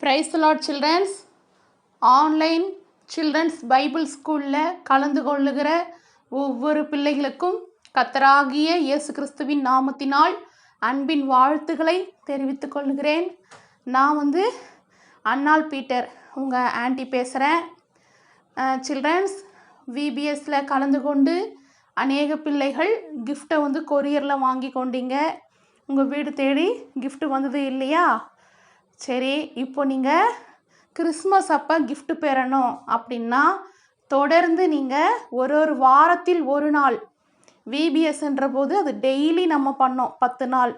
Praise Lord children's online children's Bible ஸ்கூலில் கலந்து கொள்ளுகிற ஒவ்வொரு பிள்ளைகளுக்கும் கத்தராகிய இயேசு கிறிஸ்துவின் நாமத்தினால் அன்பின் வாழ்த்துக்களை தெரிவித்துக் கொள்கிறேன். நான் வந்து அன்னாள் பீட்டர் உங்கள் ஆன்ட்டி பேசுகிறேன் சில்ட்ரன்ஸ் விபிஎஸில் கலந்து கொண்டு அநேக பிள்ளைகள் கிஃப்ட்டை வந்து கொரியரில் வாங்கி கொண்டீங்க. உங்கள் வீடு தேடி கிஃப்ட்டு வந்தது இல்லையா? சரி இப்போ நீங்கள் கிறிஸ்மஸ் அப்போ கிஃப்ட் பெறணும் அப்படின்னா தொடர்ந்து நீங்கள் ஒரு ஒரு வாரத்தில் ஒரு நாள் விபிஎஸ்ன்ற போது அது டெய்லி நம்ம பண்ணோம் பத்து நாள்.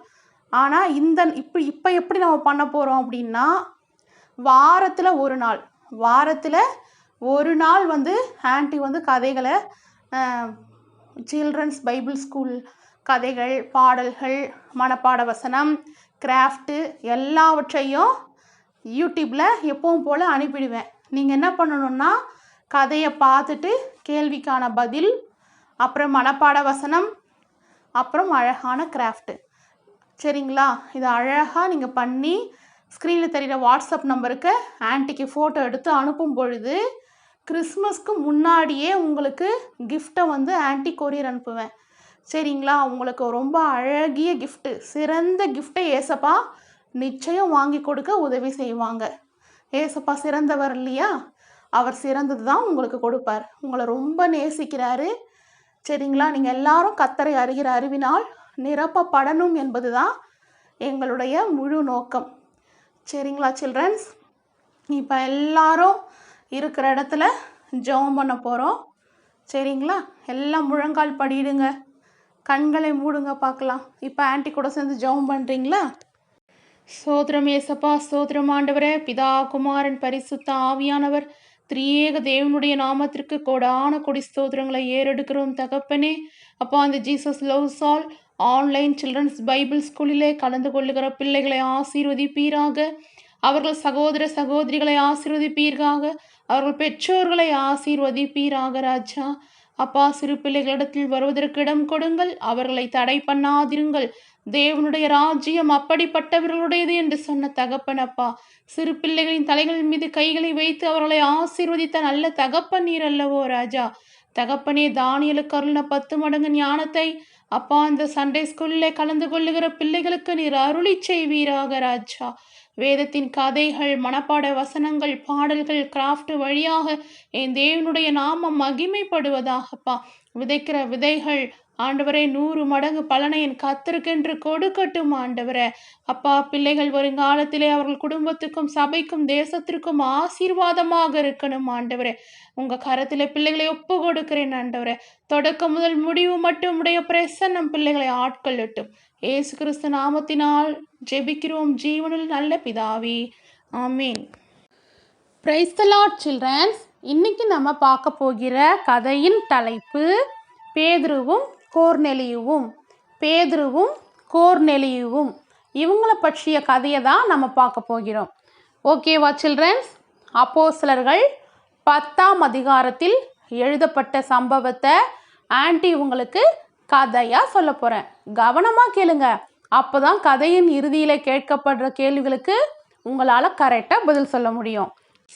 ஆனால் இந்த இப்போ இப்போ எப்படி நம்ம பண்ண போகிறோம் அப்படின்னா வாரத்தில் ஒரு நாள் வாரத்தில் ஒரு நாள் வந்து ஆண்டி வந்து கதைகளை சில்ட்ரன்ஸ் பைபிள் ஸ்கூல் கதைகள் பாடல்கள் மனப்பாட வசனம் கிராஃப்ட்டு எல்லாவற்றையும் யூடியூப்பில் எப்பவும் போல் அனுப்பிடுவேன். நீங்கள் என்ன பண்ணணுன்னா கதையை பார்த்துட்டு கேள்விக்கான பதில் அப்புறம் மனப்பாட வசனம் அப்புறம் அழகான கிராஃப்ட்டு. சரிங்களா? இதை அழகாக நீங்கள் பண்ணி ஸ்க்ரீனில் தெரிகிற வாட்ஸ்அப் நம்பருக்கு ஆன்ட்டிக்கு ஃபோட்டோ எடுத்து அனுப்பும் பொழுது கிறிஸ்மஸ்க்கு முன்னாடியே உங்களுக்கு கிஃப்ட்டை வந்து ஆன்ட்டி கொரியர் அனுப்புவேன். சரிங்களா? உங்களுக்கு ரொம்ப அழகிய கிஃப்ட்டு சிறந்த கிஃப்ட்டை ஏசப்பா நிச்சயம் வாங்கி கொடுக்க உதவி செய்வாங்க. ஏசப்பா சிறந்தவர் இல்லையா? அவர் சிறந்தது தான் உங்களுக்கு கொடுப்பார். உங்களை ரொம்ப நேசிக்கிறாரு. சரிங்களா? நீங்கள் எல்லாரும் கத்தரை அறிகிற அறிவினால் நிரப்பப்படணும் என்பது தான் எங்களுடைய முழு நோக்கம். சரிங்களா சில்ட்ரன்ஸ்? இப்போ எல்லாரும் இருக்கிற இடத்துல ஜெபம் பண்ண போகிறோம் சரிங்களா? எல்லாம் முழங்கால் படிடுங்க. கண்களை மூடுங்க பார்க்கலாம். இப்போ ஆன்ட்டி கூட சேர்ந்து ஜெபம் பண்ணுறீங்களா சோத்ரம் ஏசப்பா சோத்ரம் ஆண்டவரே. பிதா குமாரன் பரிசுத்த ஆவியானவர். திரியேக தேவனுடைய நாமத்திற்கு கொடான கொடி ஸ்தோத்திரங்களை ஏறெடுக்கிறோம் தகப்பனே. அப்போ அந்த Jesus loves all online children's Bible ஸ்கூலிலே கலந்து கொள்ளுகிற பிள்ளைகளை ஆசீர்வதிப்பீராக. அவர்கள் சகோதர சகோதரிகளை ஆசீர்வதிப்பீராக. அவர்கள் பெற்றோர்களை ஆசீர்வதிப்பீராக ராஜா. அப்பா சிறு பிள்ளைகளிடத்தில் வருவதற்கு இடம் கொடுங்கள். அவர்களை தடை பண்ணாதிருங்கள். தேவனுடைய ராஜ்யம் அப்படிப்பட்டவர்களுடையது என்று சொன்ன தகப்பனப்பா சிறு பிள்ளைகளின் தலைகள் மீது கைகளை வைத்து அவர்களை ஆசீர்வதித்த நல்ல தகப்பன் நீர் அல்லவோ ராஜா. தகப்பனே தானியலுக்கு அருளின பத்து மடங்கு ஞானத்தை அப்பா இந்த சண்டே ஸ்கூலில் கலந்து கொள்ளுகிற பிள்ளைகளுக்கு நீர் அருளி செய்வீராக ராஜா. வேதத்தின் கதைகள் மனப்பாட வசனங்கள் பாடல்கள் கிராஃப்ட் வழியாக என் தேவனுடைய நாமம் மகிமைப்படுவதாகப்பா. விதைக்கிற விதைகள் ஆண்டவரே நூறு மடங்கு பலனை என் கத்திருக்கென்று கொடுக்கட்டும் ஆண்டவரே. அப்பா பிள்ளைகள் வருங்காலத்திலே அவர்கள் குடும்பத்துக்கும் சபைக்கும் தேசத்திற்கும் ஆசீர்வாதமாக இருக்கணும் ஆண்டவரே. உங்கள் கரத்தில் பிள்ளைகளை ஒப்பு கொடுக்கிறேன் ஆண்டவரே. தொடக்கம் முதல் முடிவு மட்டும் உடைய பிரசன்னம் பிள்ளைகளை ஆட்கொள்ளட்டும். ஏசு கிறிஸ்து நாமத்தினால் ஜெபிக்கிறோம். ஜீவனில் நல்ல பிதாவே. ஆமீன். பிரைஸ் த சில்ட்ரன்ஸ் இன்னைக்கு நம்ம பார்க்க போகிற கதையின் தலைப்பு பேதுருவும் கோர்நெலியுவும். பேதுருவும் கோர்நெலியுவும். இவங்கள பற்றிய கதையை தான் நம்ம பார்க்க போகிறோம். ஓகேவா சில்ட்ரன்ஸ் அப்போஸ்லர்கள் பத்தாம் அதிகாரத்தில் எழுதப்பட்ட சம்பவத்தை ஆண்டி உங்களுக்கு கதையாக சொல்ல போகிறேன் கவனமாக கேளுங்க. அப்போ தான் கதையின் இறுதியில் கேட்கப்படுற கேள்விகளுக்கு உங்களால் கரெக்டாக பதில் சொல்ல முடியும்.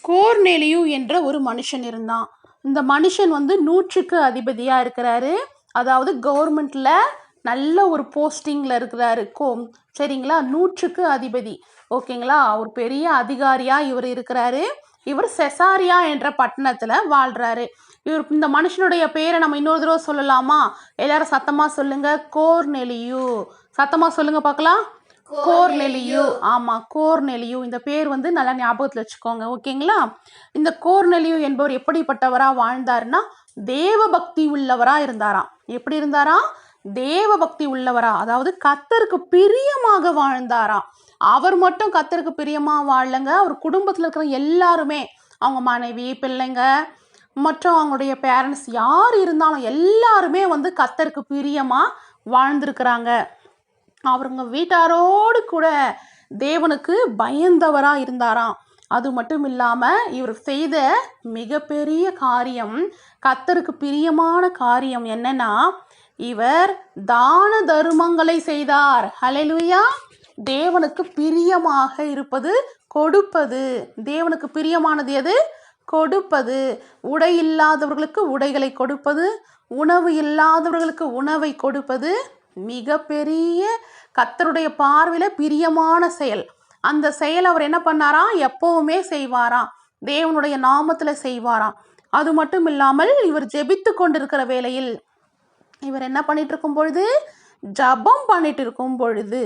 கோர்நெலியு என்ற ஒரு மனுஷன் இருந்தான். இந்த மனுஷன் வந்து நூற்றுக்கு அதிபதியாக இருக்கிறாரு. அதாவது கவர்மெண்ட்டில் நல்ல ஒரு போஸ்டிங்கில் இருக்கிறாரு. கோ சரிங்களா? நூற்றுக்கு அதிபதி. ஓகேங்களா? ஒரு பெரிய அதிகாரியாக இவர் இருக்கிறாரு. இவர் செசாரியா என்ற பட்டணத்தில் வாழ்கிறாரு இவர் இந்த மனுஷனுடைய பேரை நம்ம இன்னொரு தடவை சொல்லலாமா? எல்லாரும் சத்தமாக சொல்லுங்க. கோர்நெலியு. சத்தமாக சொல்லுங்க பார்க்கலாம். கோர்நெலியு. ஆமாம் கோர்நெலியு. இந்த பேர் வந்து நல்லா ஞாபகத்தில் வச்சுக்கோங்க ஓகேங்களா? இந்த கோர்நெலியு என்பவர் எப்படிப்பட்டவராக வாழ்ந்தாருன்னா தேவ பக்தி உள்ளவராக இருந்தாராம். எப்படி இருந்தாராம் தேவ பக்தி உள்ளவரா. அதாவது கத்தருக்கு பிரியமாக வாழ்ந்தாராம். அவர் மட்டும் கத்தருக்கு பிரியமாக வாழலங்க. அவர் குடும்பத்தில் இருக்கிற எல்லாருமே அவங்க மனைவி பிள்ளைங்க மற்றும் அவங்களுடைய பேரண்ட்ஸ் யார் இருந்தாலும் எல்லாருமே வந்து கத்தருக்கு பிரியமாக வாழ்ந்திருக்கிறாங்க. அவருங்க வீட்டாரோடு கூட தேவனுக்கு பயந்தவராக இருந்தாராம். அது மட்டும் இல்லாமல் இவர் செய்த மிகப்பெரிய காரியம் கத்தருக்கு பிரியமான காரியம் என்னன்னா இவர் தான தருமங்களை செய்தார். ஹலெலுயா தேவனுக்கு பிரியமாக இருப்பது கொடுப்பது. தேவனுக்கு பிரியமானது எது? கொடுப்பது. உடை இல்லாதவர்களுக்கு உடைகளை கொடுப்பது. உணவு இல்லாதவர்களுக்கு உணவை கொடுப்பது மிகப்பெரிய கத்தருடைய பார்வையில் பிரியமான செயல். அந்த செயல் அவர் என்ன பண்ணாராம் எப்போவுமே செய்வாராம் தேவனுடைய நாமத்தில் செய்வாராம் அது மட்டும் இல்லாமல் இவர் ஜெபித்து கொண்டிருக்கிற வேளையில் இவர் என்ன பண்ணிட்டு இருக்கும் பொழுது? ஜபம் பண்ணிட்டு இருக்கும் பொழுது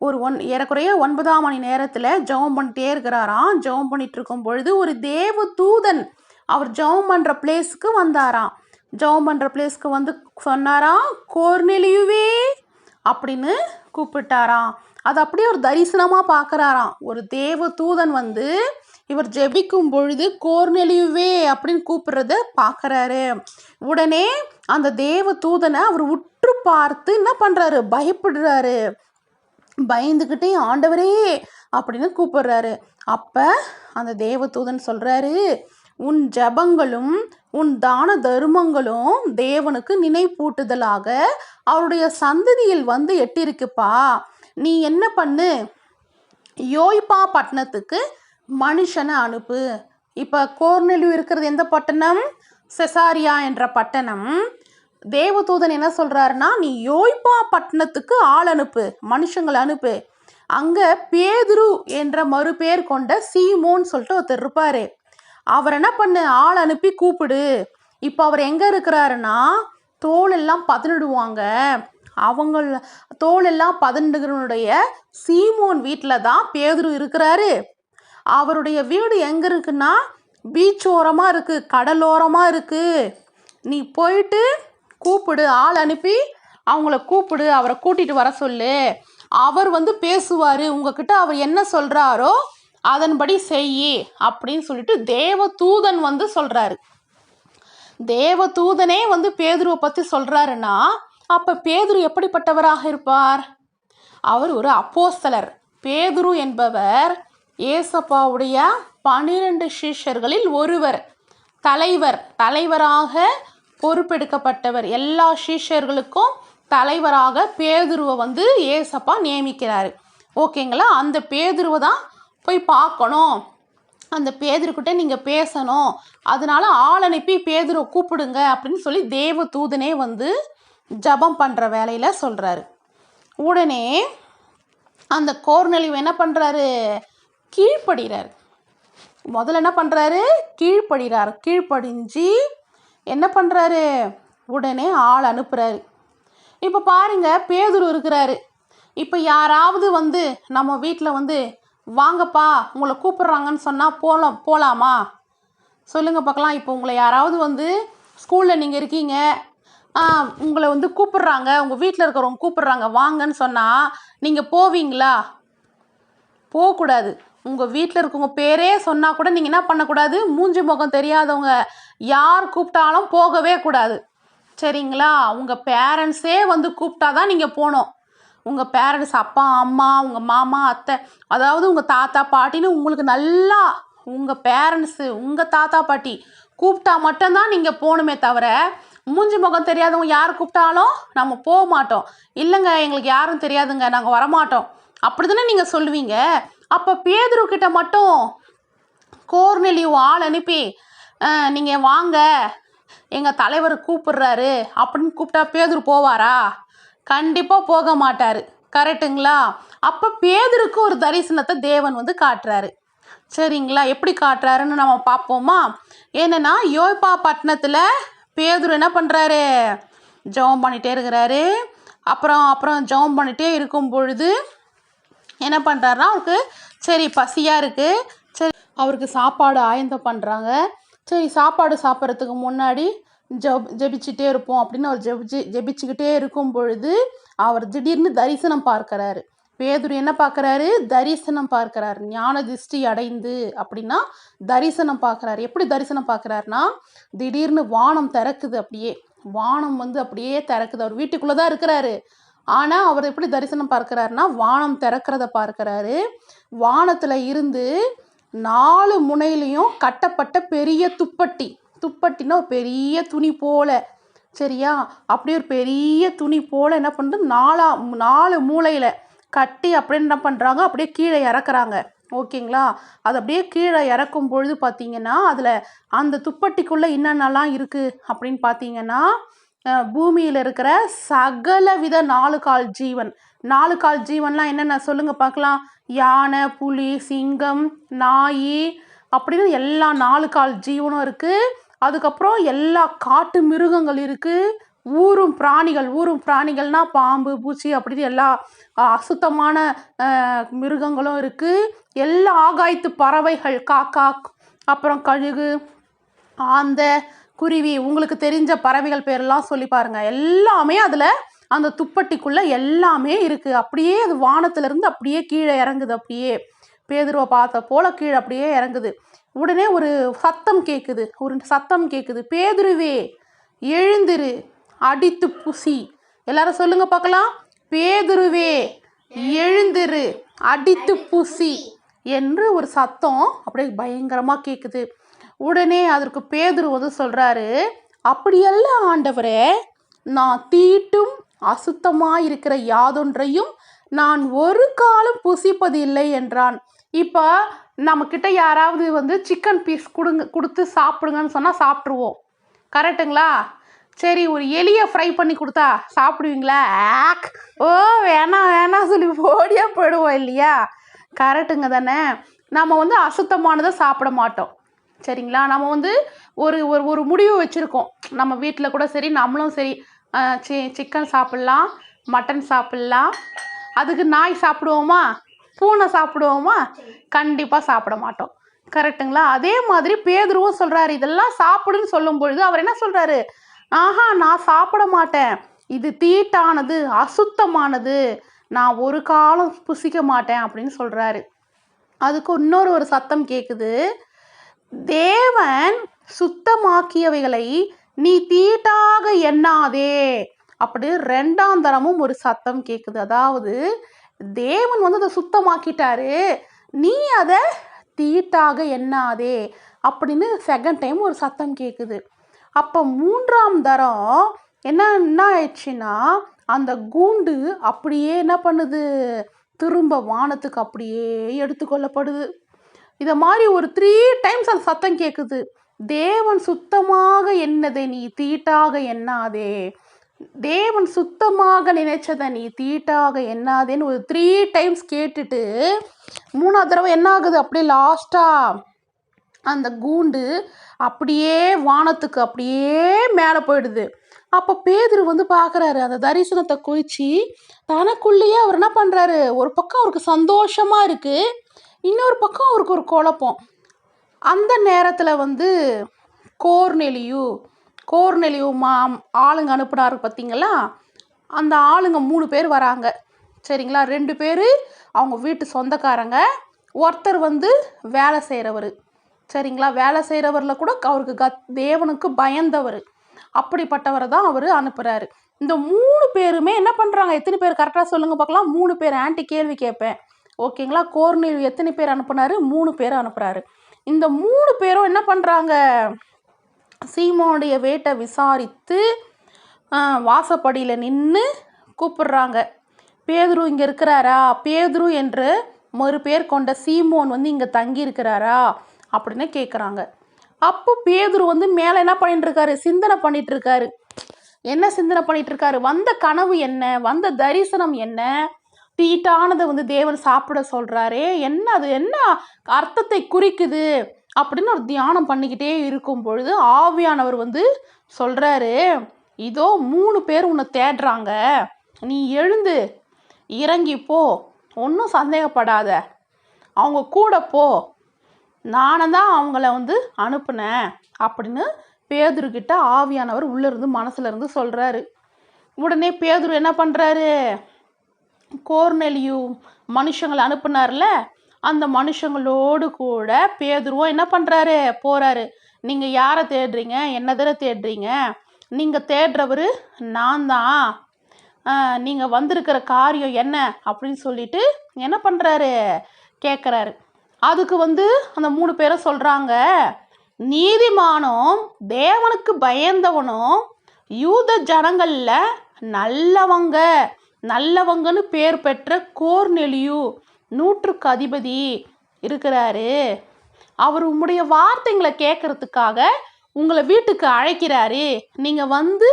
ஒரு ஒன் ஏறக்குறைய ஒன்பதாம் மணி நேரத்தில் ஜெபம் பண்ணிட்டே இருக்கிறாராம். ஜெபம் பண்ணிட்டு இருக்கும் பொழுது ஒரு தேவ தூதன் அவர் ஜெபம் பண்ணுற பிளேஸ்க்கு வந்தாராம். ஜெபம் பண்ணுற பிளேஸ்க்கு வந்து சொன்னாராம் கோர்னெலியுவே அப்படின்னு கூப்பிட்டாராம். அது அப்படியே ஒரு தரிசனமாக பார்க்குறாராம் ஒரு தேவ தூதன் வந்து இவர் ஜெபிக்கும் பொழுது கோர்னெலியுவே அப்படின்னு கூப்பிடுறத பார்க்குறாரு உடனே அந்த தேவ தூதனை அவர் உற்று பார்த்து என்ன பண்ணுறாரு பயப்படுறாரு. பயந்துக்கிட்டே ஆண்டவரே அப்படின்னு கூப்பிடுறாரு. அப்போ அந்த தேவதூதன் சொல்கிறாரு உன் ஜெபங்களும் உன் தான தருமங்களும் தேவனுக்கு நினைப்பூட்டுதலாக அவருடைய சந்ததியில் வந்து எட்டிருக்குப்பா. நீ என்ன பண்ணு? யோய்பா பட்டணத்துக்கு மனுஷனை அனுப்பு. இப்போ கோர்னெலியூ இருக்கிறது எந்த பட்டணம்? செசாரியா என்ற பட்டணம். தேவதூதன் என்ன சொல்கிறாருன்னா நீ யோய்பா பட்டணத்துக்கு ஆள் அனுப்பு மனுஷங்களை அனுப்பு. அங்கே பேதுரு என்ற மறுபேர் கொண்ட சீமோன்னு சொல்லிட்டு ஒருத்தர் இருப்பார். அவர் என்ன பண்ணு? ஆள் அனுப்பி கூப்பிடு. இப்போ அவர் எங்கே இருக்கிறாருன்னா தோலெல்லாம் பதனிடுவாங்க. அவங்க தோல் பதனிடுகிறவனுடைய சீமோன் வீட்டில் தான் பேதுரு இருக்கிறாரு. அவருடைய வீடு எங்கே இருக்குன்னா பீச் ஓரமாக இருக்குது கடலோரமாக இருக்குது நீ போயிட்டு கூப்பிடு ஆள் அனுப்பி அவங்கள கூப்பிடு அவரை கூட்டிகிட்டு வர சொல்லு. அவர் வந்து பேசுவார். உங்ககிட்ட அவர் என்ன சொல்கிறாரோ அதன்படி செய் அப்படின்னு சொல்லிட்டு தேவ தூதன் வந்து சொல்கிறாரு தேவ தூதனே வந்து பேதுருவை பற்றி சொல்கிறாருன்னா அப்போ பேதுரு எப்படிப்பட்டவராக இருப்பார்? அவர் ஒரு அப்போஸ்தலர். பேதுரு என்பவர் ஏசப்பாவுடைய பனிரெண்டு சிஷ்யர்களில் ஒருவர் தலைவர் தலைவராக பொறுப்பெடுக்கப்பட்டவர் எல்லா சீஷர்களுக்கும் தலைவராக பேதுருவை வந்து ஏசப்பா நியமிக்கிறாரு. ஓகேங்களா? அந்த பேதுருவை தான் போய் பார்க்கணும். அந்த பேதுருக்கிட்ட நீங்கள் பேசணும். அதனால ஆள் அனுப்பி பேதுருவை கூப்பிடுங்க அப்படின்னு சொல்லி தேவ தூதனே வந்து ஜபம் பண்ணுற வேலையில் சொல்கிறாரு உடனே அந்த கோர்நெலிவு என்ன பண்ணுறாரு கீழ்ப்படுகிறார் முதல்ல என்ன பண்ணுறாரு கீழ்ப்படுகிறார் கீழ்ப்படிஞ்சு என்ன பண்ணுறாரு உடனே ஆள் அனுப்புகிறாரு இப்போ பாருங்க பேதுரு இருக்கிறாரு. இப்போ யாராவது வந்து நம்ம வீட்டில் வந்து வாங்கப்பா உங்களை கூப்பிட்றாங்கன்னு சொன்னால் போகலாம் போகலாமா சொல்லுங்கள் பார்க்கலாம். இப்போ உங்களை யாராவது வந்து ஸ்கூலில் நீங்கள் இருக்கீங்க. உங்களை வந்து கூப்பிட்றாங்க. உங்கள் வீட்டில் இருக்கிறவங்க கூப்பிட்றாங்க. வாங்கன்னு சொன்னால் நீங்கள் போவீங்களா? போகக்கூடாது. உங்கள் வீட்டில் இருக்கவங்க பேரே சொன்னால் கூட நீங்கள் என்ன பண்ணக்கூடாது? மூஞ்சி முகம் தெரியாதவங்க யார் கூப்பிட்டாலும் போகவே கூடாது. சரிங்களா? உங்கள் பேரண்ட்ஸே வந்து கூப்பிட்டா தான் நீங்கள் போகணும் உங்கள் பேரண்ட்ஸ் அப்பா அம்மா உங்கள் மாமா அத்தை அதாவது உங்கள் தாத்தா பாட்டின்னு உங்களுக்கு நல்லா உங்கள் பேரண்ட்ஸு உங்கள் தாத்தா பாட்டி கூப்பிட்டா மட்டும்தான் நீங்கள் போகணுமே தவிர மூஞ்சி முகம் தெரியாதவங்க யார் கூப்பிட்டாலும் நம்ம போக மாட்டோம். இல்லைங்க எங்களுக்கு யாரும் தெரியாதுங்க நாங்கள் வரமாட்டோம். அப்படி தானே நீங்கள் சொல்லுவீங்க? அப்போ பேதுரு கிட்ட மட்டும் கோர்நெலியும் ஆள் அனுப்பி நீங்கள் வாங்க. எங்கள் தலைவர் கூப்பிடுறாரு. அப்படின்னு கூப்பிட்டா பேதுரு போவாரா? கண்டிப்பாக போக மாட்டார். கரெக்டுங்களா அப்போ பேதுருக்கு ஒரு தரிசனத்தை தேவன் வந்து காட்டுறாரு. சரிங்களா? எப்படி காட்டுறாருன்னு நம்ம பார்ப்போமா? என்னென்னா யோய்பா பட்டணத்தில் பேதுரு என்ன பண்ணுறாரு ஜெபம் பண்ணிகிட்டே இருக்கிறாரு. அப்புறம் அப்புறம் ஜெபம் பண்ணிகிட்டே இருக்கும் பொழுது என்ன பண்ணுறாருனா அவருக்கு சரி பசியாக இருக்குது சரி அவருக்கு சாப்பாடு ஆயந்தம் பண்ணுறாங்க சரி சாப்பாடு சாப்பிட்றதுக்கு முன்னாடி ஜெப் ஜெபிச்சுட்டே இருப்போம் அப்படின்னு அவர் ஜெபிச்சு ஜெபிச்சுக்கிட்டே இருக்கும் பொழுது அவர் திடீர்னு தரிசனம் பார்க்கறாரு. பேதுரு என்ன பார்க்கறாரு? தரிசனம் பார்க்கறாரு. ஞான திருஷ்டி அடைந்து அப்படின்னா தரிசனம் பார்க்குறாரு. எப்படி தரிசனம் பார்க்குறாருனா திடீர்னு வானம் திறக்குது அப்படியே. வானம் வந்து அப்படியே திறக்குது. அவர் வீட்டுக்குள்ளே தான் இருக்கிறாரு. ஆனால் அவர் எப்படி தரிசனம் பார்க்கறாருன்னா வானம் திறக்கிறத பார்க்கறாரு. வானத்தில் இருந்து நாலு முனையிலையும் கட்டப்பட்ட பெரிய துப்பட்டி. துப்பட்டினா ஒரு பெரிய துணி போல. சரியா? அப்படியே ஒரு பெரிய துணி போல என்ன பண்ணுறது நாலா நாலு மூலையில் கட்டி அப்படியே என்ன பண்ணுறாங்க அப்படியே கீழே இறக்குறாங்க. ஓகேங்களா? அது அப்படியே கீழே இறக்கும் பொழுது பார்த்தீங்கன்னா அதில் அந்த துப்பட்டிக்குள்ளே என்னென்னலாம் இருக்குது அப்படின்னு பார்த்தீங்கன்னா பூமியில் இருக்கிற சகல வித நாலு கால் ஜீவன். நாலு கால் ஜீவன்லாம் என்னென்ன சொல்லுங்க பார்க்கலாம். யானை புலி சிங்கம் நாய் அப்படின்னு எல்லா நாலு கால் ஜீவனும் இருக்குது அதுக்கப்புறம் எல்லா காட்டு மிருகங்கள் இருக்குது ஊரும் பிராணிகள் ஊரும் பிராணிகள்னா பாம்பு பூச்சி அப்படின்னு எல்லா அசுத்தமான மிருகங்களும் இருக்குது எல்லா ஆகாயத்து பறவைகள் காக்கா அப்புறம் கழுகு ஆந்த குருவி உங்களுக்கு தெரிஞ்ச பறவைகள் பேரெல்லாம் சொல்லி பாருங்கள் எல்லாமே அதில் அந்த துப்பட்டிக்குள்ளே எல்லாமே இருக்குது அப்படியே அது வானத்திலிருந்து அப்படியே கீழே இறங்குது அப்படியே. பேதுருவை பார்த்த போல கீழே அப்படியே இறங்குது. உடனே ஒரு சத்தம் கேட்குது ஒரு சத்தம் கேட்குது பேதுருவே எழுந்திரு. அடித்து புசி. எல்லாரும் சொல்லுங்க பார்க்கலாம். பேதுருவே எழுந்திரு. அடித்து புசி. என்று ஒரு சத்தம் அப்படியே பயங்கரமாக கேட்குது உடனே அதற்கு பேதுரு வந்து சொல்கிறாரு அப்படியெல்லாம் ஆண்டவரே நான் தீட்டும் அசுத்தமாக இருக்கிற யாதொன்றையும் நான் ஒரு காலம் புசிப்பது இல்லை என்றான். இப்போ நம்மக்கிட்ட யாராவது வந்து சிக்கன் பீஸ் கொடுங்க கொடுத்து சாப்பிடுங்கன்னு சொன்னால் சாப்பிட்ருவோம் கரெக்டுங்களா சரி ஒரு எலியை ஃப்ரை பண்ணி கொடுத்தா சாப்பிடுவீங்களா? ஆக்! ஓ வேணாம் வேணாம் சொல்லி ஓடியாக போயிடுவோம் இல்லையா? கரெக்டுங்க தானே. நம்ம வந்து அசுத்தமானதை சாப்பிட மாட்டோம். சரிங்களா? நம்ம வந்து ஒரு ஒரு ஒரு முடிவு வச்சுருக்கோம். நம்ம வீட்டில் கூட சரி நம்மளும் சரி. சி சிக்கன் சாப்பிட்லாம் மட்டன் சாப்பிட்லாம். அதுக்கு நாய் சாப்பிடுவோமா? பூனை சாப்பிடுவோமா? கண்டிப்பாக சாப்பிட மாட்டோம். கரெக்ட்டுங்களா அதே மாதிரி பேதுருவும் சொல்கிறாரு இதெல்லாம் சாப்பிடுன்னு சொல்லும் பொழுது அவர் என்ன சொல்கிறாரு ஆஹா நான் சாப்பிட மாட்டேன். இது தீட்டானது அசுத்தமானது. நான் ஒரு காலம் புசிக்க மாட்டேன் அப்படின்னு சொல்கிறாரு அதுக்கு இன்னொரு ஒரு சத்தம் கேட்குது தேவன் சுத்தமாக்கியவைகளை நீ தீட்டாக எண்ணாதே. அப்படி ரெண்டாம் தரமும் ஒரு சத்தம் கேட்குது அதாவது தேவன் வந்து அதை சுத்தமாக்கிட்டாரு. நீ அதை தீட்டாக எண்ணாதே அப்படின்னு செகண்ட் டைம் ஒரு சத்தம் கேட்குது அப்போ மூன்றாம் தரம் என்ன என்ன ஆயிடுச்சுன்னா அந்த கூண்டு அப்படியே என்ன பண்ணுது? திரும்ப வானத்துக்கு அப்படியே எடுத்துக்கொள்ளப்படுது. இதை மாதிரி ஒரு த்ரீ டைம்ஸ் அந்த சத்தம் கேட்குது தேவன் சுத்தமாக என்னதை நீ தீட்டாக எண்ணாதே. தேவன் சுத்தமாக நினைச்சதை நீ தீட்டாக எண்ணாதேன்னு ஒரு த்ரீ டைம்ஸ் கேட்டுட்டு மூணாவது தடவை என்ன ஆகுது? அப்படியே லாஸ்ட்டாக அந்த கூண்டு அப்படியே வானத்துக்கு அப்படியே மேலே போயிடுது. அப்போ பேதுரு வந்து பார்க்குறாரு அந்த தரிசனத்தை குறித்து தனக்குள்ளேயே அவர் என்ன பண்ணுறாரு ஒரு பக்கம் அவருக்கு சந்தோஷமாக இருக்குது இன்னொரு பக்கம் அவருக்கு ஒரு குழப்பம். அந்த நேரத்தில் வந்து கோர்நெலியு கோர்நெலியு மா ஆளுங்க அனுப்புனார் பார்த்தீங்களா அந்த ஆளுங்க மூணு பேர் வராங்க. சரிங்களா? ரெண்டு பேர் அவங்க வீட்டு சொந்தக்காரங்க. ஒருத்தர் வந்து வேலை செய்கிறவர் சரிங்களா? வேலை செய்கிறவரில் கூட அவருக்கு கத் தேவனுக்கு பயந்தவர். அப்படிப்பட்டவரை தான் அவர் அனுப்புகிறாரு இந்த மூணு பேருமே என்ன பண்ணுறாங்க எத்தனை பேர்? கரெக்டாக சொல்லுங்கள் பார்க்கலாம் மூணு பேர். ஆன்ட்டி கேள்வி கேட்பேன். ஓகேங்களா? கோர்னில் எத்தனை பேர் அனுப்புனாரு? மூணு பேர் அனுப்புகிறாரு இந்த மூணு பேரும் என்ன பண்ணுறாங்க சீமோனுடைய வேட்டை விசாரித்து வாசப்படியில் நின்று கூப்பிடுறாங்க. பேதுரு இங்கே இருக்கிறாரா? பேதுரு என்று மறு பேர் கொண்ட சீமோன் வந்து இங்கே தங்கி இருக்கிறாரா? அப்படின்னு கேட்குறாங்க அப்போ பேதுரு வந்து மேலே என்ன பண்ணிட்டு இருக்காரு? சிந்தனை பண்ணிட்டு இருக்காரு. என்ன சிந்தனை பண்ணிட்டு இருக்காரு? வந்த கனவு என்ன? வந்த தரிசனம் என்ன? தீட்டானதை வந்து தேவன் சாப்பிட சொல்கிறாரே என்ன அது என்ன அர்த்தத்தை குறிக்குது? அப்படின்னு ஒரு தியானம் பண்ணிக்கிட்டே இருக்கும் பொழுது ஆவியானவர் வந்து சொல்கிறாரு இதோ மூணு பேர் உன்னை தேடுறாங்க நீ எழுந்து இறங்கி போ ஒன்றும் சந்தேகப்படாத அவங்க கூட போ நானும் தான் அவங்கள வந்து அனுப்புனேன் அப்படின்னு பேதுருக்கிட்ட ஆவியானவர் உள்ளேருந்து மனசுலேருந்து சொல்கிறாரு உடனே பேதுரு என்ன பண்ணுறாரு கோர்னெலியு மனுஷங்களை அனுப்புனார்ல அந்த மனுஷங்களோடு கூட பேதுருவும் என்ன பண்ணுறாரு போகிறாரு நீங்கள் யாரை தேடுறீங்க? என்ன தானே தேடுறீங்க? நீங்கள் தேடுறவர் நான் தான். நீங்கள் வந்திருக்கிற காரியம் என்ன? அப்படின்னு சொல்லிட்டு என்ன பண்ணுறாரு கேட்குறாரு அதுக்கு வந்து அந்த மூணு பேரும் சொல்கிறாங்க நீதிமானும் தேவனுக்கு பயந்தவனும் யூத ஜனங்களில் நல்லவங்க. நல்லவங்கன்னு பேர் பெற்ற கோர்நெலியு நூற்றுக்கு அதிபதி இருக்கிறாரு. அவர் உங்களுடைய வார்த்தைங்களை கேட்கறதுக்காக உங்களை வீட்டுக்கு அழைக்கிறாரு. நீங்கள் வந்து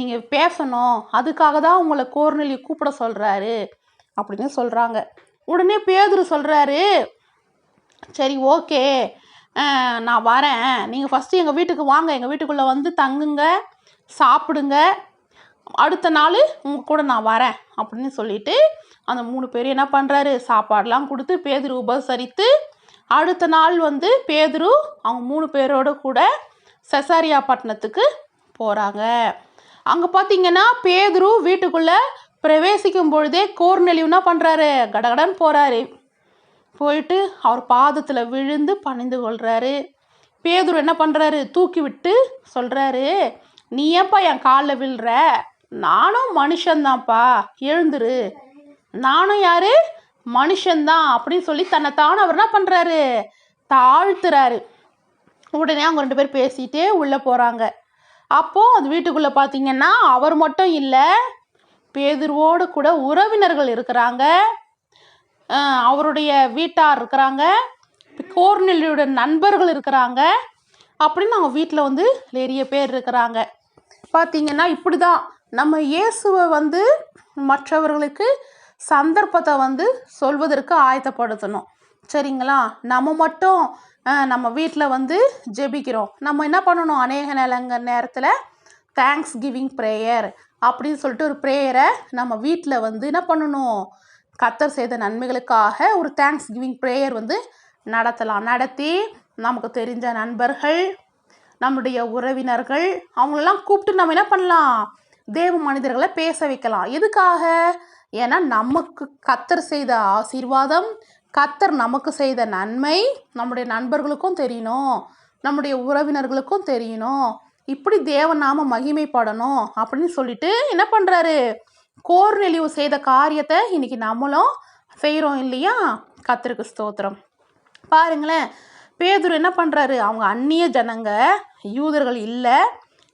நீங்கள் பேசணும். அதுக்காக தான் உங்களை கோர்நெலி கூப்பிட சொல்கிறாரு அப்படின்னு சொல்கிறாங்க உடனே பேதுரு சொல்கிறாரு சரி ஓகே. நான் வரேன். நீங்கள் ஃபஸ்ட்டு எங்கள் வீட்டுக்கு வாங்க. எங்கள் வீட்டுக்குள்ளே வந்து தங்குங்க சாப்பிடுங்க. அடுத்த நாள் உங்கள் கூட நான் வரேன் அப்படின்னு சொல்லிட்டு அந்த மூணு பேரும் என்ன பண்ணுறாரு சாப்பாடெலாம் கொடுத்து பேதுரு உபசரித்து அடுத்த நாள் வந்து பேதுரு அவங்க மூணு பேரோட கூட செசாரியா பட்டணத்துக்கு போகிறாங்க அங்கே பார்த்தீங்கன்னா பேதுரு வீட்டுக்குள்ளே பிரவேசிக்கும் பொழுதே கோர் நெளிவுனா பண்ணுறாரு கடகடன் போகிறாரு போயிட்டு அவர் பாதத்தில் விழுந்து பணிந்து கொள்கிறாரு பேதுரு என்ன பண்ணுறாரு தூக்கி விட்டு சொல்கிறாரு நீ ஏன்ப்பா என் காலில் விழுற? நானும் மனுஷன்தான்ப்பா. எழுந்துரு. நானும் யாரு? மனுஷன்தான் அப்படின்னு சொல்லி தன்னை அவர் என்ன பண்ணுறாரு தாழ்த்துறாரு. உடனே அவங்க ரெண்டு பேர் பேசிகிட்டே உள்ளே போகிறாங்க அப்போது அந்த வீட்டுக்குள்ளே பார்த்தீங்கன்னா அவர் மட்டும் இல்லை பேதுருவோடு கூட உறவினர்கள் இருக்கிறாங்க. அவருடைய வீட்டார் இருக்கிறாங்க. கோர்நெல்லியோட நண்பர்கள் இருக்கிறாங்க. அப்படின்னு அவங்க வீட்டில் வந்து நிறைய பேர் இருக்கிறாங்க. பார்த்தீங்கன்னா இப்படி தான் நம்ம இயேசுவை வந்து மற்றவர்களுக்கு சந்தர்ப்பத்தை வந்து சொல்வதற்கு ஆயத்தப்படுத்தணும். சரிங்களா? நம்ம மட்டும் நம்ம வீட்டில் வந்து ஜெபிக்கிறோம். நம்ம என்ன பண்ணணும்? அநேக நிலங்க நேரத்தில் தேங்க்ஸ் கிவிங் ப்ரேயர் அப்படின்னு சொல்லிட்டு ஒரு ப்ரேயரை நம்ம வீட்டில் வந்து என்ன பண்ணணும்? கத்தர் செய்த நன்மைகளுக்காக ஒரு தேங்க்ஸ் கிவிங் ப்ரேயர் வந்து நடத்தலாம். நடத்தி நமக்கு தெரிஞ்ச நண்பர்கள் நம்முடைய உறவினர்கள் அவங்களெல்லாம் கூப்பிட்டு நம்ம என்ன பண்ணலாம்? தேவ மனிதர்களை பேச வைக்கலாம். எதுக்காக? ஏன்னா நமக்கு கத்தர் செய்த ஆசீர்வாதம் கத்தர் நமக்கு செய்த நன்மை நம்முடைய நண்பர்களுக்கும் தெரியணும் நம்முடைய உறவினர்களுக்கும் தெரியணும். இப்படி தேவநாம மகிமைப்படணும் அப்படின்னு சொல்லிட்டு என்ன பண்ணுறாரு கோர்நெலிவு செய்த காரியத்தை இன்னைக்கு நம்மளும் செய்கிறோம் இல்லையா? கத்தருக்கு ஸ்தோத்திரம். பாருங்களேன் பேதுரு என்ன பண்ணுறாரு அவங்க அந்நிய ஜனங்க யூதர்கள் இல்லை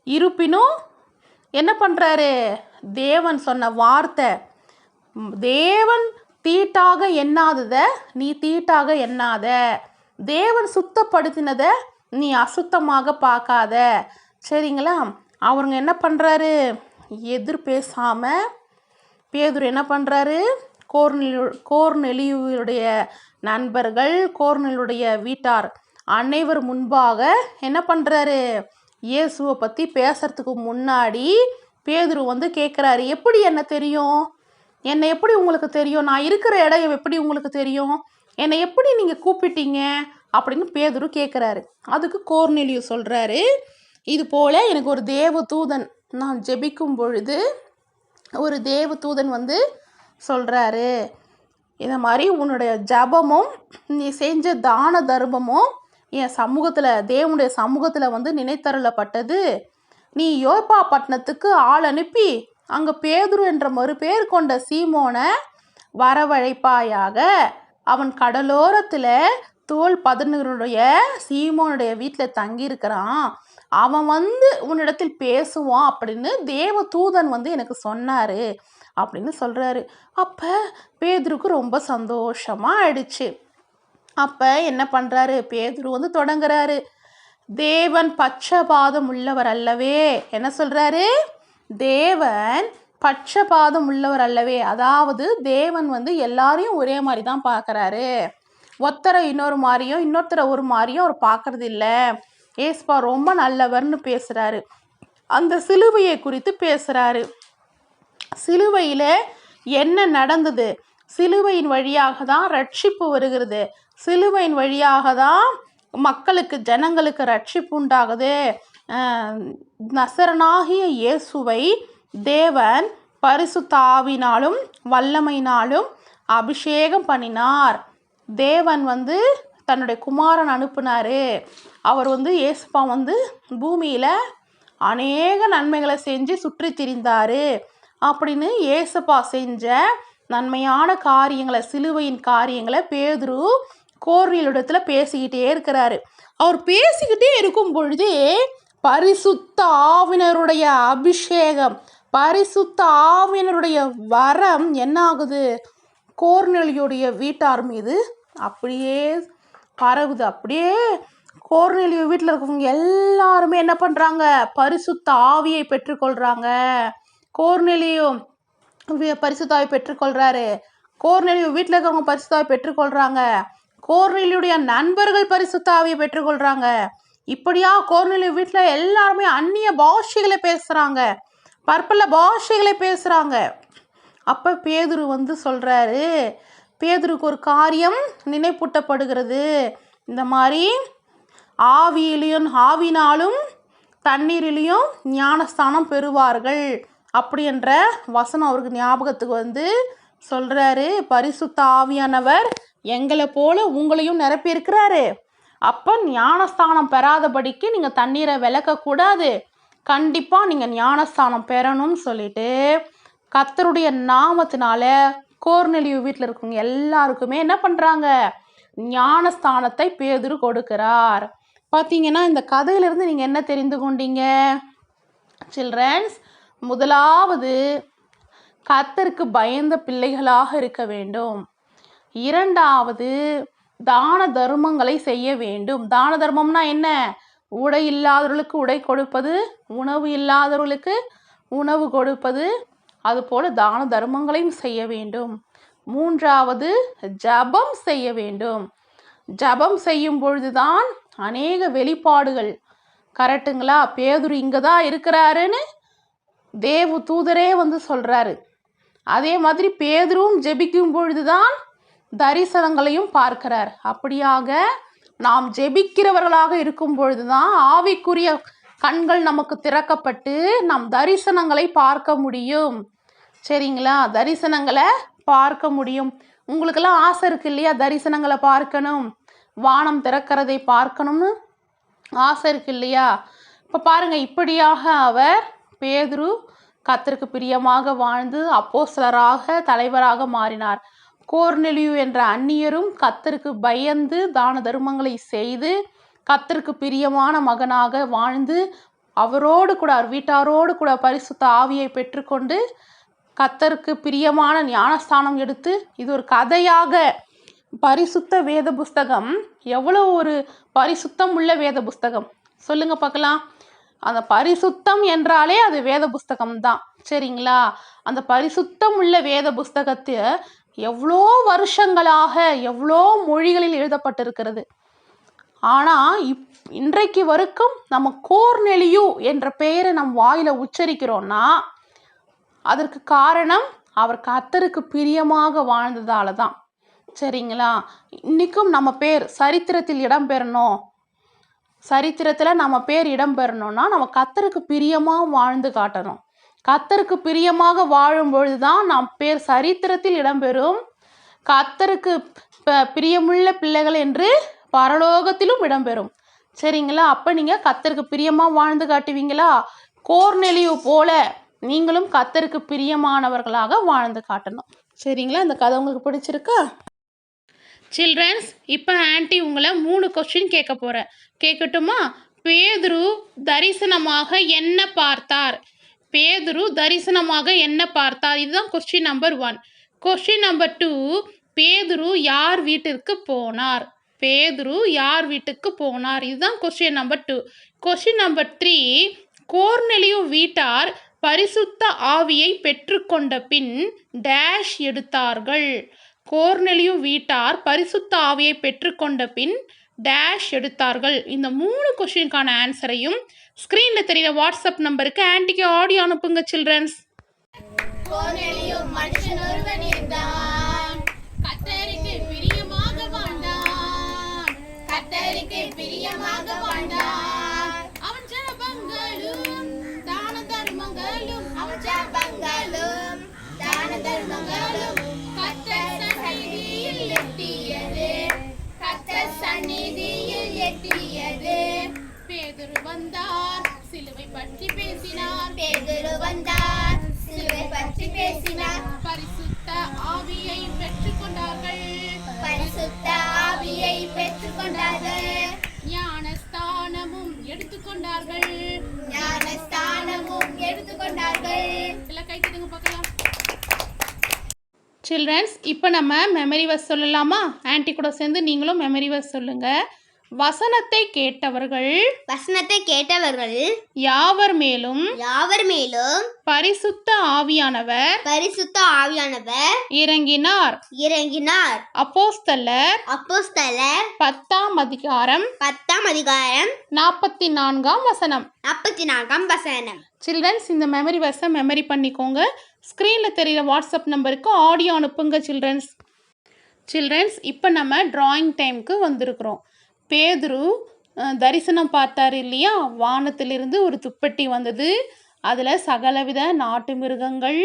இருப்பினும் என்ன பண்ணுறாரு தேவன் சொன்ன வார்த்தை. தேவன் தீட்டாக எண்ணாததை நீ தீட்டாக எண்ணாத. தேவன் சுத்தப்படுத்தினதை நீ அசுத்தமாக பார்க்காத. சரிங்களா? அவருங்க என்ன பண்ணுறாரு எதிர் பேசாமல் பேதூர் என்ன பண்ணுறாரு கோர்னெலி கோர்நெலியுடைய நண்பர்கள் கோர்னெலுடைய வீட்டார் அனைவர் முன்பாக என்ன பண்ணுறாரு இயேசுவை பற்றி பேசுறதுக்கு முன்னாடி பேதுரு வந்து கேட்குறாரு எப்படி என்ன தெரியும்? என்னை எப்படி உங்களுக்கு தெரியும்? நான் இருக்கிற இடம் எப்படி உங்களுக்கு தெரியும்? என்னை எப்படி நீங்கள் கூப்பிட்டீங்க? அப்படின்னு பேதுரு கேட்குறாரு அதுக்கு கோர்னிலியு சொல்கிறாரு இது போல் எனக்கு ஒரு தேவ தூதன் நான் ஜெபிக்கும் பொழுது ஒரு தேவ தூதன் வந்து சொல்கிறாரு இந்த மாதிரி உன்னுடைய ஜபமும் நீ செஞ்ச தான தர்மமும் என் சமூகத்தில் தேவனுடைய சமூகத்தில் வந்து நினைத்தருளப்பட்டது. நீ யோப்பா பட்டணத்துக்கு ஆள் அனுப்பி அங்கே பேதுரு என்ற மறுபேர் கொண்ட சீமோனை வரவழைப்பாயாக. அவன் கடலோரத்தில் தோல் பதினருடைய சீமோனுடைய வீட்டில் தங்கியிருக்கிறான். அவன் வந்து உன்னிடத்தில் பேசுவான் அப்படின்னு தேவ தூதன் வந்து எனக்கு சொன்னார் அப்படின்னு சொல்கிறாரு அப்போ பேதுருக்கு ரொம்ப சந்தோஷமாக ஆயிடுச்சு. அப்போ என்ன பண்ணுறாரு பேதுரு வந்து தொடங்குறாரு. தேவன் பட்சபாதம் உள்ளவர் அல்லவே. என்ன சொல்கிறாரு தேவன் பட்சபாதம் உள்ளவர் அல்லவே. அதாவது தேவன் வந்து எல்லாரையும் ஒரே மாதிரி தான் பார்க்குறாரு. ஒத்தரை இன்னொரு மாதிரியும் இன்னொருத்தரை ஒரு மாதிரியும் அவர் பார்க்கறது இல்லை ஏஸ்பா ரொம்ப நல்லவர்னு பேசுகிறாரு அந்த சிலுவையை குறித்து பேசுகிறாரு சிலுவையில் என்ன நடந்தது? சிலுவையின் வழியாக தான் ரட்சிப்பு வருகிறது. சிலுவையின் வழியாக தான் மக்களுக்கு ஜனங்களுக்கு ரட்சிப்பு உண்டாகுது. நசரனாகிய இயேசுவை தேவன் பரிசுத்தாவினாலும் வல்லமையினாலும் அபிஷேகம் பண்ணினார். தேவன் வந்து தன்னுடைய குமாரன் அனுப்புனார். அவர் வந்து இயேசுப்பா வந்து பூமியில் அநேக நன்மைகளை செஞ்சு சுற்றி திரிந்தார். அப்படின்னு இயேசுப்பா செஞ்ச நன்மையான காரியங்களை சிலுவையின் காரியங்களை பேதுரு கோரிலிடத்தில் பேசிக்கிட்டே இருக்கிறாரு. அவர் பேசிக்கிட்டே இருக்கும் பொழுதே பரிசுத்த ஆவினருடைய அபிஷேகம் பரிசுத்த ஆவினருடைய வரம் என்ன ஆகுது கோர்நெலியுடைய வீட்டார் மீது அப்படியே பரவுது. அப்படியே கோர்நெலியு வீட்டில் இருக்கவங்க எல்லாருமே என்ன பண்ணுறாங்க பரிசுத்த ஆவியை பெற்றுக்கொள்கிறாங்க கோர்நெலியும் பரிசுத்தாவை பெற்றுக்கொள்கிறாரு கோர்நெலியு வீட்டில் இருக்கிறவங்க பரிசுத்தாவை பெற்றுக்கொள்கிறாங்க கோர்னிலியுடைய நண்பர்கள் பரிசுத்த ஆவியை பெற்றுக்கொள்கிறாங்க இப்படியா கோர்நெலியு வீட்டில் எல்லாருமே அந்நிய பாஷைகளை பேசுகிறாங்க பற்பல பாஷைகளை பேசுகிறாங்க அப்போ பேதுரு வந்து சொல்கிறாரு பேதுருக்கு ஒரு காரியம் நினைப்பூட்டப்படுகிறது. இந்த மாதிரி ஆவியிலையும் ஆவினாலும் தண்ணீரிலையும் ஞானஸ்தானம் பெறுவார்கள். அப்படி என்ற வசனம் அவருக்கு ஞாபகத்துக்கு வந்து சொல்கிறாரு பரிசுத்த ஆவியானவர் எங்களை போல உங்களையும் நிரப்பியிருக்கிறாரு. அப்போ ஞானஸ்தானம் பெறாதபடிக்கு நீங்கள் தண்ணீரை விளக்கக்கூடாது கண்டிப்பாக நீங்கள் ஞானஸ்தானம் பெறணும்னு சொல்லிட்டு கத்தருடைய நாமத்தினால கோர்நெலியு வீட்டில் இருக்கவங்க எல்லாருக்குமே என்ன பண்ணுறாங்க ஞானஸ்தானத்தை பேதுரு கொடுக்கிறார். பார்த்தீங்கன்னா இந்த கதையிலிருந்து நீங்கள் என்ன தெரிந்து கொண்டீங்க? சில்ட்ரன்ஸ் முதலாவது கத்தருக்கு பயந்த பிள்ளைகளாக இருக்க வேண்டும். இரண்டாவது தான தர்மங்களை செய்ய வேண்டும். தான தர்மம்னா என்ன? உடை இல்லாதவர்களுக்கு உடை கொடுப்பது உணவு இல்லாதவர்களுக்கு உணவு கொடுப்பது அதுபோல தான தர்மங்களையும் செய்ய வேண்டும். மூன்றாவது ஜபம் செய்ய வேண்டும். ஜபம் செய்யும் பொழுதுதான் அநேக வெளிப்பாடுகள். கரெக்டுங்களா பேதுரு இங்கே தான் இருக்கிறாருன்னு தேவ தூதரே வந்து சொல்கிறாரு அதே மாதிரி பேதுரும் ஜெபிக்கும் பொழுதுதான் தரிசனங்களையும் பார்க்கிறார். அப்படியாக நாம் ஜெபிக்கிறவர்களாக இருக்கும் பொழுதுதான் ஆவிக்குரிய கண்கள் நமக்கு திறக்கப்பட்டு நாம் தரிசனங்களை பார்க்க முடியும். சரிங்களா? தரிசனங்களை பார்க்க முடியும். உங்களுக்கெல்லாம் ஆசை இருக்கு இல்லையா? தரிசனங்களை பார்க்கணும். வானம் திறக்கிறதை பார்க்கணும்னு ஆசை இருக்கு இல்லையா? இப்போ பாருங்கள் இப்படியாக அவர் பேதுரு கத்திற்கு பிரியமாக வாழ்ந்து அப்போஸ்தலராக தலைவராக மாறினார். கோர்நெலியு என்ற அந்நியரும் கத்தருக்கு பயந்து தான தர்மங்களை செய்து கத்தருக்கு பிரியமான மகனாக வாழ்ந்து அவரோடு கூட அவர் வீட்டாரோடு கூட பரிசுத்த ஆவியை பெற்றுக்கொண்டு கத்தருக்கு பிரியமான ஞானஸ்தானம் எடுத்து இது ஒரு கதையாக பரிசுத்த வேத புஸ்தகம். எவ்வளோ ஒரு பரிசுத்தம் உள்ள வேத புஸ்தகம். சொல்லுங்க பார்க்கலாம். அந்த பரிசுத்தம் என்றாலே அது வேத புஸ்தகம் தான் சரிங்களா? அந்த பரிசுத்தம் உள்ள வேத புஸ்தகத்தை எவ்வளோ வருஷங்களாக எவ்வளோ மொழிகளில் எழுதப்பட்டிருக்கிறது. ஆனால் இப் இன்றைக்கு வரைக்கும் நம்ம கோர்நெலியு என்ற பெயரை நம் வாயில் உச்சரிக்கிறோன்னா அதற்கு காரணம் அவர் கர்த்தருக்கு பிரியமாக வாழ்ந்ததால தான் சரிங்களா? இன்றைக்கும் நம்ம பேர் சரித்திரத்தில் இடம்பெறணும். சரித்திரத்தில் நம்ம பேர் இடம்பெறணும்னா நம்ம கத்தருக்கு பிரியமாக வாழ்ந்து காட்டணும். கத்தருக்கு பிரியமாக வாழும் பொழுதுதான் நம் பேர் சரித்திரத்தில் இடம்பெறும். கத்தருக்கு ப- பிரியமுள்ள பிள்ளைகள் என்று பரலோகத்திலும் இடம்பெறும். சரிங்களா? அப்போ நீங்கள் கத்தருக்கு பிரியமாக வாழ்ந்து காட்டுவீங்களா? கோர்நெலியு போல நீங்களும் கத்தருக்கு பிரியமானவர்களாக வாழ்ந்து காட்டணும். சரிங்களா? இந்த கதை உங்களுக்கு பிடிச்சிருக்கா? சில்ட்ரன்ஸ் இப்போ ஆன்ட்டி உங்களை மூணு கொஸ்டின் கேட்க போகிறேன் கேட்கட்டுமா? பேதுரு தரிசனமாக என்ன பார்த்தார்? பேதுரு தரிசனமாக என்ன பார்த்தார்? இதுதான் question number one question number two பேதுரு யார் வீட்டிற்கு போனார்? பேதுரு யார் வீட்டுக்கு போனார்? இதுதான் question number two question number three கோர்நெலியு வீட்டார் பரிசுத்த ஆவியை பெற்றுக்கொண்ட பின் டேஷ் எடுத்தார்கள். கோர்நெலியு வீட்டார் பரிசுத்த ஆவியை பெற்றுக்கொண்ட பின் டேஷ் எடுத்தார்கள். இந்த மூணு கொஷினுக்கான ஆன்சரையும் ஸ்க்ரீனில் தெரியிற வாட்ஸ்அப் நம்பருக்கு ஆன்டிக்கு ஆடியோ அனுப்புங்க சில்ட்ரன்ஸ் மனுஷன் பிரியமாக வாழ்ந்தான். கத்தருக்கு பிரியமாக வாழ்ந்தான். நம்ம மெமரி வர்ஸ் சொல்லலாமா? ஆன்ட்டி கூட சேர்ந்து நீங்களும் மெமரி வர்ஸ் சொல்லுங்கள் வசனத்தை கேட்டவர்கள் வசனத்தை கேட்டவர்கள் யாவர் மேலும் யாவர் மேலும் பரிசுத்த ஆவியானவர் பரிசுத்த ஆவியானவர் இறங்கினார். இறங்கினார். அப்போஸ்தலர் அப்போஸ்தலர் பத்தாம் அதிகாரம் பத்தாம் அதிகாரம் நாற்பத்தி நான்காம் வசனம். நாற்பத்தி நான்காம் வசனம். சில்ட்ரன்ஸ் இந்த மெமரி வர்ஸை மெமரி பண்ணிக்கோங்க. ஸ்க்ரீனில் தெரிகிற வாட்ஸ்அப் நம்பருக்கு ஆடியோ அனுப்புங்க சில்ட்ரன்ஸ். சில்ட்ரன்ஸ் இப்போ நம்ம டிராயிங் டைமுக்கு வந்திருக்கிறோம். பேதுரு தரிசனம் பார்த்தார் இல்லையா? வானத்திலிருந்து ஒரு துப்பட்டி வந்தது. அதில் சகலவித நாட்டு மிருகங்கள்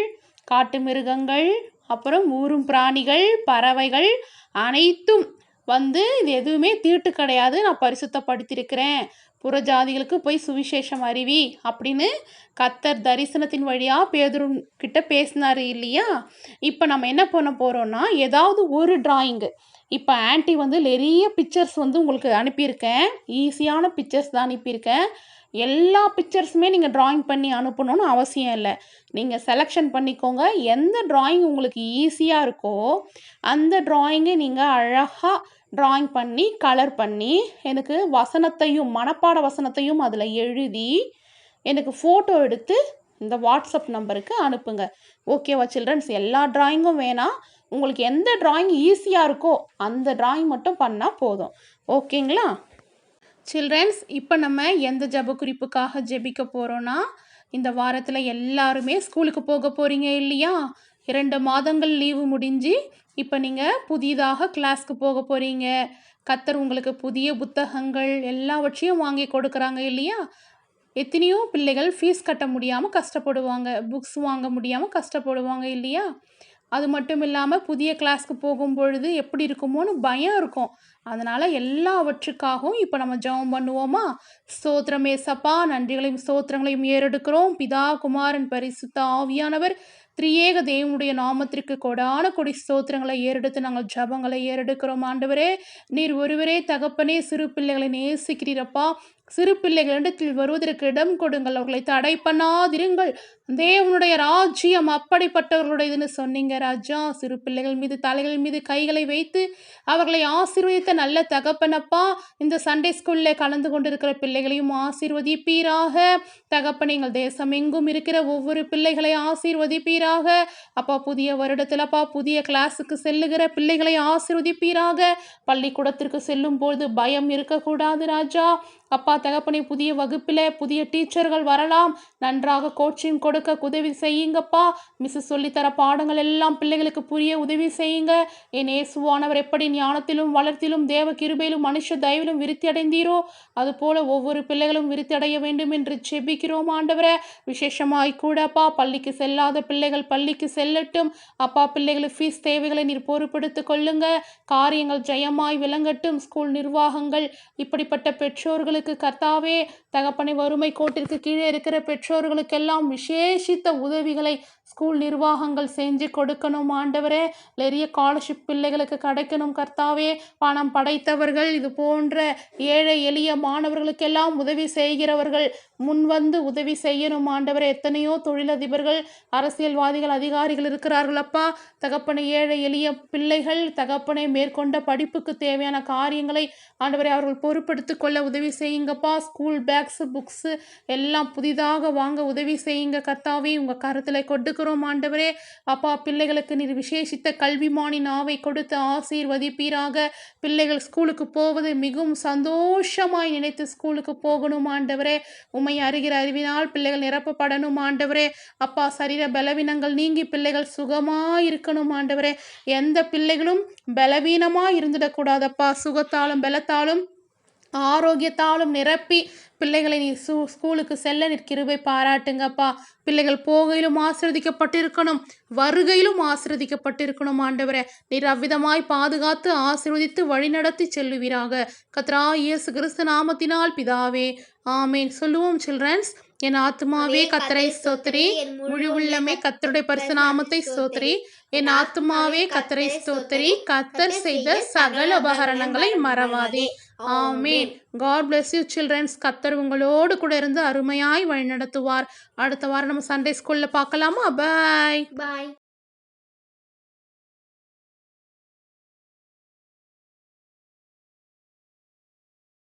காட்டு மிருகங்கள் அப்புறம் ஊரும் பிராணிகள் பறவைகள் அனைத்தும் வந்து இது எதுவுமே தீட்டு கிடையாது. நான் பரிசுத்தப்படுத்தியிருக்கிறேன். புறஜாதிகளுக்கு போய் சுவிசேஷம் அறிவி அப்படின்னு கத்தர் தரிசனத்தின் வழியாக பேதுருங்கிட்ட பேசினார் இல்லையா? இப்போ நம்ம என்ன பண்ண போகிறோம்னா ஏதாவது ஒரு டிராயிங்கு இப்போ ஆன்ட்டி வந்து நிறைய பிக்சர்ஸ் வந்து உங்களுக்கு அனுப்பியிருக்கேன். ஈஸியான பிக்சர்ஸ் தான் அனுப்பியிருக்கேன். எல்லா பிக்சர்ஸுமே நீங்கள் ட்ராயிங் பண்ணி அனுப்பணும்னு அவசியம் இல்லை. நீங்கள் செலெக்ஷன் பண்ணிக்கோங்க. எந்த ட்ராயிங் உங்களுக்கு ஈஸியாக இருக்கோ அந்த ட்ராயிங்கை நீங்கள் அழகாக ட்ராயிங் பண்ணி கலர் பண்ணி எனக்கு வசனத்தையும் மனப்பாட வசனத்தையும் அதில் எழுதி எனக்கு ஃபோட்டோ எடுத்து இந்த வாட்ஸ்அப் நம்பருக்கு அனுப்புங்க. ஓகேவா சில்ட்ரன்ஸ் எல்லா ட்ராயிங்கும் வேணாம். உங்களுக்கு எந்த டிராயிங் ஈஸியாக இருக்கோ அந்த டிராயிங் மட்டும் பண்ணால் போதும். ஓகேங்களா? சில்ட்ரன்ஸ் இப்போ நம்ம எந்த ஜப குறிப்புக்காக ஜெபிக்க போகிறோன்னா இந்த வாரத்தில் எல்லாருமே ஸ்கூலுக்கு போக போகிறீங்க இல்லையா? இரண்டு மாதங்கள் லீவு முடிஞ்சு இப்போ நீங்கள் புதிதாக கிளாஸ்க்கு போக போகிறீங்க கத்தர் உங்களுக்கு புதிய புத்தகங்கள் எல்லாவற்றையும் வாங்கி கொடுக்குறாங்க இல்லையா? எத்தனையோ பிள்ளைகள் ஃபீஸ் கட்ட முடியாமல் கஷ்டப்படுவாங்க புக்ஸ் வாங்க முடியாமல் கஷ்டப்படுவாங்க இல்லையா? அது மட்டும் இல்லாமல் புதிய கிளாஸ்க்கு போகும் பொழுது எப்படி இருக்குமோன்னு பயம் இருக்கும். அதனால் எல்லாவற்றுக்காகவும் இப்போ நம்ம ஜெபம் பண்ணுவோமா? ஸ்தோத்திரம் சப்பா நன்றிகளையும் ஸ்தோத்திரங்களையும் ஏறெடுக்கிறோம். பிதா குமாரன் பரிசுத்த ஆவியானவர் திரியேக தேவனுடைய நாமத்திற்கு கொடான கொடி ஸ்தோத்திரங்களை ஏறெடுத்து நாங்கள் ஜபங்களை ஏறெடுக்கிறோம். ஆண்டவரே நீர் ஒருவரே தகப்பனே சிறு பிள்ளைகளை நேசிக்கிறீரப்பா. சிறு பிள்ளைகளிடத்தில் வருவதற்கு இடம் கொடுங்கள். அவர்களை தடை பண்ணாதிருங்கள். தேவனுடைய ராஜ்யம் அப்படிப்பட்டவர்களுடையதுன்னு சொன்னீங்க ராஜா. சிறு பிள்ளைகள் மீது தலைகள் மீது கைகளை வைத்து அவர்களை ஆசீர்வதித்த நல்ல தகப்பனப்பா இந்த சண்டே ஸ்கூலில் கலந்து கொண்டிருக்கிற பிள்ளைகளையும் ஆசீர்வதிப்பீராக. தகப்பன் எங்கள் தேசம் எங்கும் இருக்கிற ஒவ்வொரு பிள்ளைகளை ஆசீர்வதிப்பீராக. அப்பா புதிய வருடத்தில் அப்பா புதிய கிளாஸுக்கு செல்லுகிற பிள்ளைகளை ஆசீர்வதிப்பீராக. பள்ளிக்கூடத்திற்கு செல்லும் போது பயம் இருக்கக்கூடாது ராஜா. அப்பா தகப்பனே புதிய வகுப்பில் புதிய டீச்சர்கள் வரலாம். நன்றாக கோச்சிங் கொடுக்க உதவி செய்யுங்கப்பா. மிஸ் சொல்லித்தர பாடங்கள் எல்லாம் பிள்ளைகளுக்கு புரிய உதவி செய்யுங்க. என் இயேசுவானவர் எப்படி ஞானத்திலும் வளர்த்திலும் தேவ கிருபையிலும் மனுஷ தயவிலும் விருத்தி அடைந்தீரோ அதுபோல ஒவ்வொரு பிள்ளைகளும் விருத்தி அடைய வேண்டும் என்று செபிக்கிறோம் ஆண்டவரை. விசேஷமாய் கூடப்பா பள்ளிக்கு செல்லாத பிள்ளைகள் பள்ளிக்கு செல்லட்டும். அப்பா பிள்ளைகளுக்கு ஃபீஸ் தேவைகளை நீர் பொறுப்பெடுத்து கொள்ளுங்க. காரியங்கள் ஜெயமாய் விளங்கட்டும். ஸ்கூல் நிர்வாகங்கள் இப்படிப்பட்ட பெற்றோர்களுக்கு கர்த்தாவே தகப்பனை வறுமை கோட்டிற்கு கீழே இருக்கிற பெற்றோர்களுக்கெல்லாம் விசேஷித்த உதவிகளை ஸ்கூல் நிர்வாகங்கள் செஞ்சு கொடுக்கணும் ஆண்டவரே. நிறைய ஸ்காலர்ஷிப் பிள்ளைகளுக்கு கிடைக்கணும் கர்த்தாவே. பணம் படைத்தவர்கள் இது போன்ற ஏழை எளிய மாணவர்களுக்கெல்லாம் உதவி செய்கிறவர்கள் முன்வந்து உதவி செய்யணும் ஆண்டவரே. எத்தனையோ தொழிலதிபர்கள் அரசியல்வாதிகள் அதிகாரிகள் இருக்கிறார்களப்பா தகப்பனை ஏழை எளிய பிள்ளைகள் தகப்பனை மேற்கொண்ட படிப்புக்கு தேவையான காரியங்களை ஆண்டவரை அவர்கள் பொறுப்படுத்திக் கொள்ள உதவி செய்ய செய்யுங்கப்பா. ஸ்கூல் பேக்ஸு புக்ஸு எல்லாம் புதிதாக வாங்க உதவி செய்யுங்க கர்த்தாவே உங்கள் கருத்தில் கொடுக்கிறோம் ஆண்டவரே. அப்பா பிள்ளைகளுக்கு நீர் விசேஷித்த கல்விமானி நாவை கொடுத்து ஆசீர்வதிப்பீராக. பிள்ளைகள் ஸ்கூலுக்கு போவது மிகவும் சந்தோஷமாய் நினைத்து ஸ்கூலுக்கு போகணும் ஆண்டவரே. உண்மை அறிகிற அறிவினால் பிள்ளைகள் நிரப்பப்படணும் ஆண்டவரே. அப்பா சரீர பலவீனங்கள் நீங்கி பிள்ளைகள் சுகமாக இருக்கணும் ஆண்டவரே. எந்த பிள்ளைகளும் பலவீனமாக இருந்துடக்கூடாதப்பா. சுகத்தாலும் பலத்தாலும் ஆரோக்கியத்தாலும் நிரப்பி பிள்ளைகளை நீ சூ ஸ்கூலுக்கு செல்ல நிற்கிறவை பாராட்டுங்கப்பா. பிள்ளைகள் போகையிலும் ஆசிர்வதிக்கப்பட்டிருக்கணும். வருகையிலும் ஆசிர்வதிக்கப்பட்டிருக்கணும் ஆண்டவரே. நீர் அவ்விதமாய் பாதுகாத்து ஆசிர்வதித்து வழிநடத்தி செல்லுவீராக. கத்ரா இயேசு கிறிஸ்து நாமத்தினால் பிதாவே. ஆமேன். சொல்லுவோம் சில்ட்ரன்ஸ். என் ஆத்மாவே கத்தரை ஸ்தோத்திரி. முழு உள்ளமே கத்தருடைய பரிசுநாமத்தை ஸ்தோத்திரி. என் ஆத்மாவே கத்தரை ஸ்தோத்திரி. கத்தர் செய்த சகல உபகரணங்களை மறவாதே. ஆமேன். காட் bless யூ சில்ட்ரன்ஸ் கத்தர் உங்களோடு கூட இருந்து அருமையாய் வழிநடத்துவார். அடுத்த வாரம் நம்ம சண்டே ஸ்கூலில் பார்க்கலாமா? பாய் பாய்